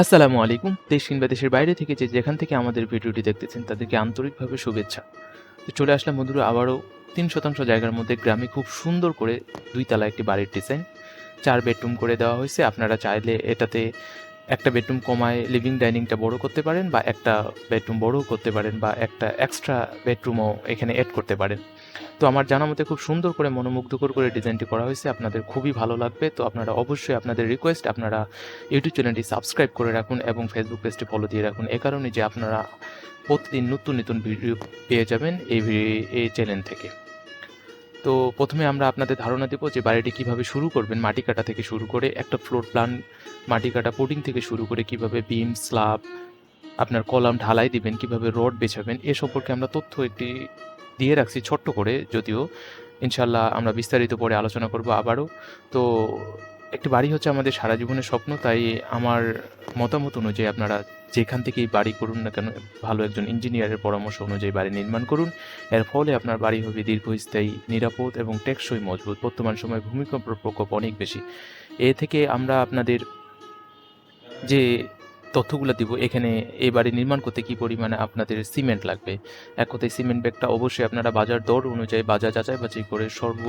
আসসালামু আলাইকুম। দেশ কিংবা দেশের বাইরে থেকে যে যেখান থেকে আমাদের ভিডিওটি দেখতেছেন, তাদেরকে আন্তরিকভাবে শুভেচ্ছা। তো চলে আসলাম বন্ধুরা, আবারও তিন শতাংশ জায়গার মধ্যে গ্রামে খুব সুন্দর করে দুই তালা একটি বাড়ির ডিজাইন চার বেডরুম করে দেওয়া হয়েছে। আপনারা চাইলে এটাতে একটা বেডরুম কমায় লিভিং ডাইনিংটা বড় করতে পারেন বা একটা বেডরুম বড়ও করতে পারেন বা একটা এক্সট্রা বেডরুমও এখানে অ্যাড করতে পারেন। তো আমার জানা মতে খুব সুন্দর করে মনোমুগ্ধকর করে ডিজাইনটি করা হয়েছে। আপনাদের খুবই ভালো লাগবে। তো আপনারা অবশ্যই আপনাদের রিকোয়েস্ট আপনারা ইউটিউব চ্যানেলটি সাবস্ক্রাইব করে রাখুন এবং ফেসবুক পেজটি ফলো দিয়ে রাখুন। এ কারণে যে আপনারা প্রতিদিন নতুন নতুন ভিডিও পেয়ে যাবেন এই এই চ্যানেল থেকে। তো প্রথমে আমরা আপনাদের ধারণা দেবো যে বাড়িটি কীভাবে শুরু করবেন, মাটি কাটা থেকে শুরু করে একটা ফ্লোর প্ল্যান মাটি কাটা পুডিং থেকে শুরু করে কীভাবে বিম স্ল্যাব আপনার কলাম ঢালাই দিবেন, কীভাবে রড বেছাবেন, এ সম্পর্কে আমরা তথ্য একটি দিয়ে রাখছি ছোট্ট করে, যদিও ইনশাল্লাহ আমরা বিস্তারিত পরে আলোচনা করব আবারও। তো একটি বাড়ি হচ্ছে আমাদের সারা জীবনের স্বপ্ন, তাই আমার মতামত অনুযায়ী আপনারা যেখান থেকেই বাড়ি করুন না কেন, ভালো একজন ইঞ্জিনিয়ারের পরামর্শ অনুযায়ী বাড়ি নির্মাণ করুন। এর ফলে আপনার বাড়ি হবে দীর্ঘস্থায়ী, নিরাপদ এবং টেকসই, মজবুত। বর্তমান সময়ে ভূমিকম্প প্রকোপ অনেক বেশি। এ থেকে আমরা আপনাদের যে তথ্যগুলো দিব, এখানে এই বাড়ি নির্মাণ করতে কি পরিমাণে আপনাদের সিমেন্ট লাগবে? এক কথায় সিমেন্ট ব্যাগটা অবশ্যই আপনারা বাজার দর অনুযায়ী, বাজার যাচাই বাছাই করে সর্ব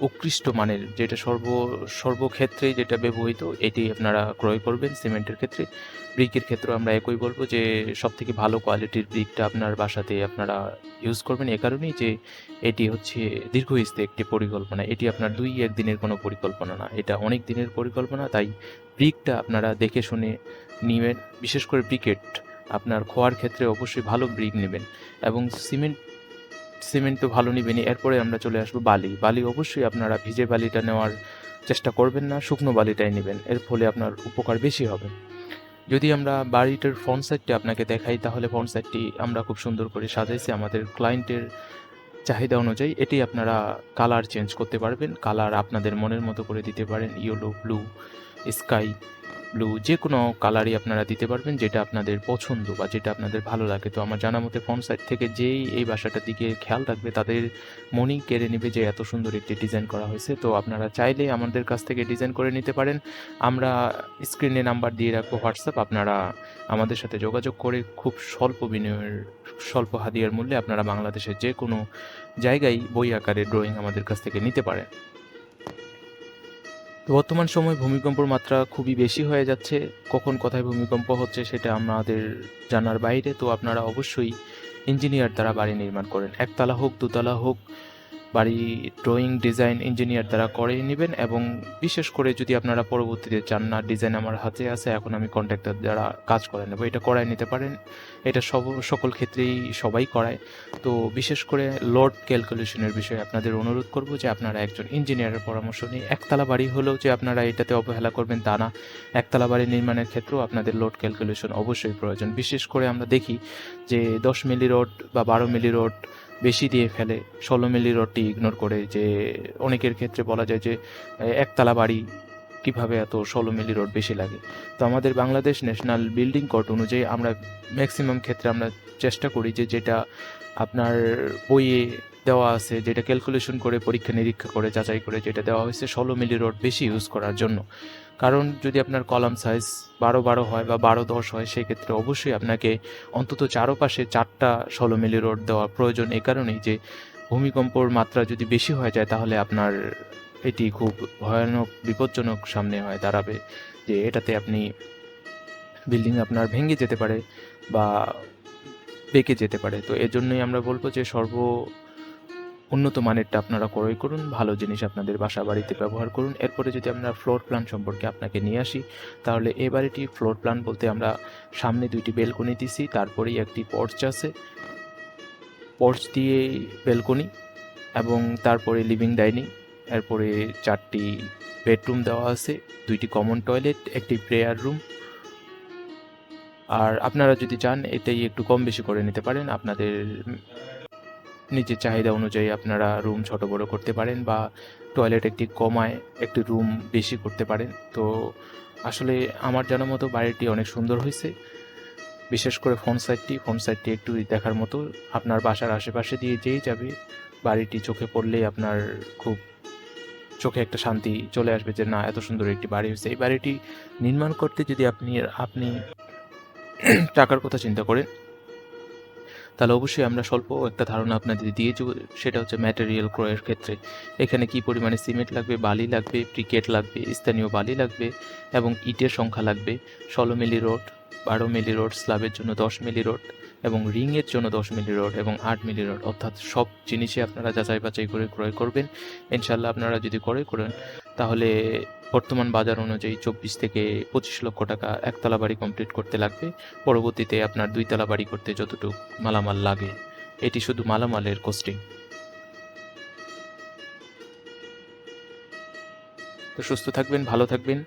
উৎকৃষ্ট মানের, যেটা সর্ব, সর্বক্ষেত্রে যেটা ব্যবহৃত, এটি আপনারা ক্রয় করবেন সিমেন্টের ক্ষেত্রে। ব্রিকের ক্ষেত্রে আমরা একই বলব যে সব থেকে ভালো কোয়ালিটির ব্রিকটা আপনার বাসাতে আপনারা ইউজ করবেন। এ কারণেই যে, এটি হচ্ছে দীর্ঘস্থায়ী একটি পরিকল্পনা। এটি আপনার দুই একদিনের কোনো পরিকল্পনা না। এটা অনেক দিনের পরিকল্পনা, তাই ব্রিকটা আপনারা দেখে শুনে নেবেন। বিশেষ করে ব্রিকেট আপনার খোয়ার ক্ষেত্রে অবশ্যই ভালো ব্রিক নেবেন। এবং সিমেন্ট সিমেন্ট তো ভালো নিবেনি, এরপরে আমরা চলে আসব বালি। বালি অবশ্যই আপনারা ভিজে বালিটা নেওয়ার চেষ্টা করবেন না, শুকনো বালিটাই নেবেন, এর ফলে আপনার উপকার বেশি হবে। যদি আমরা বাড়িটার ফ্রন্ট সাইডটি আপনাকে দেখাই, তাহলে ফ্রন্ট সাইডটি আমরা খুব সুন্দর করে সাজাইছি আমাদের ক্লায়েন্টের চাহিদা অনুযায়ী। এটি আপনারা কালার চেঞ্জ করতে পারবেন, কালার আপনাদের মনের মতো করে দিতে পারেন, ইয়েলো, ব্লু স্কাই ব্লু, যে কোনো কালারই আপনারা দিতে পারবেন যেটা আপনাদের পছন্দ বা যেটা আপনাদের ভালো লাগে। তো আমার জানা মতে ফ্রন্ট সাইড থেকে যেই, এই বাসাটার দিকে খেয়াল রাখবে, তাদের মনেই কেড়ে নেবে যে এত সুন্দর একটি ডিজাইন করা হয়েছে। তো আপনারা চাইলে আমাদের কাছ থেকে ডিজাইন করে নিতে পারেন। আমরা স্ক্রিনে নাম্বার দিয়ে রাখব হোয়াটসঅ্যাপ। আপনারা আমাদের সাথে যোগাযোগ করে খুব স্বল্প বিনিময়ের স্বল্প হাদিয়ার মূল্যে আপনারা বাংলাদেশের যে কোনো জায়গায় বই আকারে ড্রয়িং আমাদের কাছ থেকে নিতে পারেন। বর্তমান সময় ভূমিকম্পর মাত্রা খুবই বেশি হয়ে যাচ্ছে। কখন কোথায় ভূমিকম্প হচ্ছে সেটা আমাদের জানার বাইরে। তো আপনারা অবশ্যই ইঞ্জিনিয়ার দ্বারা বাড়ি নির্মাণ করেন। একতলা হোক, দুতলা হোক বাড়ি ড্রয়িং ডিজাইন ইঞ্জিনিয়ার দ্বারা করে নেবেন এবং বিশেষ করে যদি আপনারা পরবর্তীতে চান না ডিজাইন আমার হাতে আছে, এখন আমি কন্ট্রাক্টর দ্বারা কাজ করে নেব। এটা করায় নিতে পারেন। এটা সব, সকল ক্ষেত্রেই সবাই করায়। তো বিশেষ করে লোড ক্যালকুলেশনের বিষয়ে আপনাদের অনুরোধ করব যে আপনারা একজন ইঞ্জিনিয়ারের পরামর্শ নিয়ে, একতলা বাড়ি হলেও যে আপনারা এটাতে অবহেলা করবেন তা না। একতলা বাড়ি নির্মাণের ক্ষেত্রেও আপনাদের লোড ক্যালকুলেশন অবশ্যই প্রয়োজন। বিশেষ করে আমরা দেখি যে দশ মিলি রোড বা বারো মিলি রোড বেশি দিয়ে ফেলে। ষোলো মিলি রোডটি ইগনোর করে যে, অনেকের ক্ষেত্রে বলা যায় যে একতলা বাড়ি কীভাবে এত ষোলো মিলি রোড বেশি লাগে? তো আমাদের বাংলাদেশ ন্যাশনাল বিল্ডিং কোড অনুযায়ী আমরা ম্যাক্সিমাম ক্ষেত্রে আমরা চেষ্টা করি যে, যেটা আপনার বইয়ে দেওয়া আছে, যেটা ক্যালকুলেশন করে, পরীক্ষা নিরীক্ষা করে, যাচাই করে যেটা দেওয়া হয়েছে, ষোলো মিলি রোড বেশি ইউজ করার জন্য। কারণ যদি আপনার কলাম সাইজ বারো বারো হয় বা বারো দশ হয়, সেক্ষেত্রে অবশ্যই আপনাকে অন্তত চারোপাশে চারটা ষোলো মিলি রোড দেওয়া প্রয়োজন। এই কারণেই যে ভূমিকম্পর মাত্রা যদি বেশি হয়ে যায়, তাহলে আপনার এটি খুব ভয়ানক, বিপজ্জনক সামনে হয় দাঁড়াবে। যে এটাতে আপনি বিল্ডিং আপনার ভেঙে যেতে পারে বা বেঁকে যেতে পারে। তো এজন্যই আমরা বলব যে সর্ব উন্নত মানেরটা আপনারা ক্রয় করুন, ভালো জিনিস আপনাদের বাসা বাড়িতে ব্যবহার করুন। এরপরে যদি আমরা ফ্লোর প্ল্যান সম্পর্কে আপনাকে নিয়ে আসি, তাহলে এ বাড়িটি ফ্লোর প্ল্যান বলতে আমরা সামনে দুইটি বেলকনি দিছি, তারপরেই একটি পর্চ আছে। পর্চ দিয়ে বেলকনি এবং তারপরে লিভিং ডাইনিং এরপরে চারটি বেডরুম দেওয়া আছে, দুইটি কমন টয়লেট একটি প্রেয়ার রুম আর আপনারা যদি চান, এটাই একটু কম বেশি করে নিতে পারেন, আপনাদের নিজের চাহিদা অনুযায়ী আপনারা রুম ছোট বড় করতে পারেন বা টয়লেট একটি কমায়, একটি রুম বেশি করতে পারেন। তো আসলে আমার জানা মতো বাড়িটি অনেক সুন্দর হয়েছে। বিশেষ করে ফ্রন্ট সাইডটি ফ্রন্ট সাইডটি একটু দেখার মতো। আপনার বাসার আশেপাশে দিয়ে যেই যাবে, বাড়িটি চোখে পড়লেই আপনার খুব চোখে একটা শান্তি চলে আসবে যে, না, এত সুন্দর একটি বাড়ি হয়েছে। এই বাড়িটি নির্মাণ করতে যদি আপনি আপনি টাকার কথা চিন্তা করেন তাহলে অবশ্যই আমরা স্বল্প একটা ধারণা আপনাদের দিয়ে যাব সেটা হচ্ছে ম্যাটেরিয়াল ক্রয়ের ক্ষেত্রে। এখানে কি পরিমাণে সিমেন্ট লাগবে, বালি লাগবে ব্রিকেট লাগবে, স্থানীয় বালি লাগবে এবং ইটের সংখ্যা লাগবে। ষোলো মিলি রোড বারো মিলি রোড স্ল্যাবের জন্য দশ মিলি রোড এবং রিংয়ের জন্য দশ মিলি রোড এবং আট মিলি রোড অর্থাৎ সব জিনিসই আপনারা যাচাই বাছাই করে ক্রয় করবেন। ইনশাল্লাহ আপনারা যদি ক্রয় করেন, তাহলে বর্তমান বাজার অনুযায়ী চব্বিশ থেকে পঁচিশ লক্ষ টাকা একতলা বাড়ি কমপ্লিট করতে লাগবে। পরবর্তীতে আপনার দুইতলা বাড়ি করতে যতটুকু মালামাল লাগে, এটি শুধু মালামালের কোস্টিং তো সুস্থ থাকবেন, ভালো থাকবেন।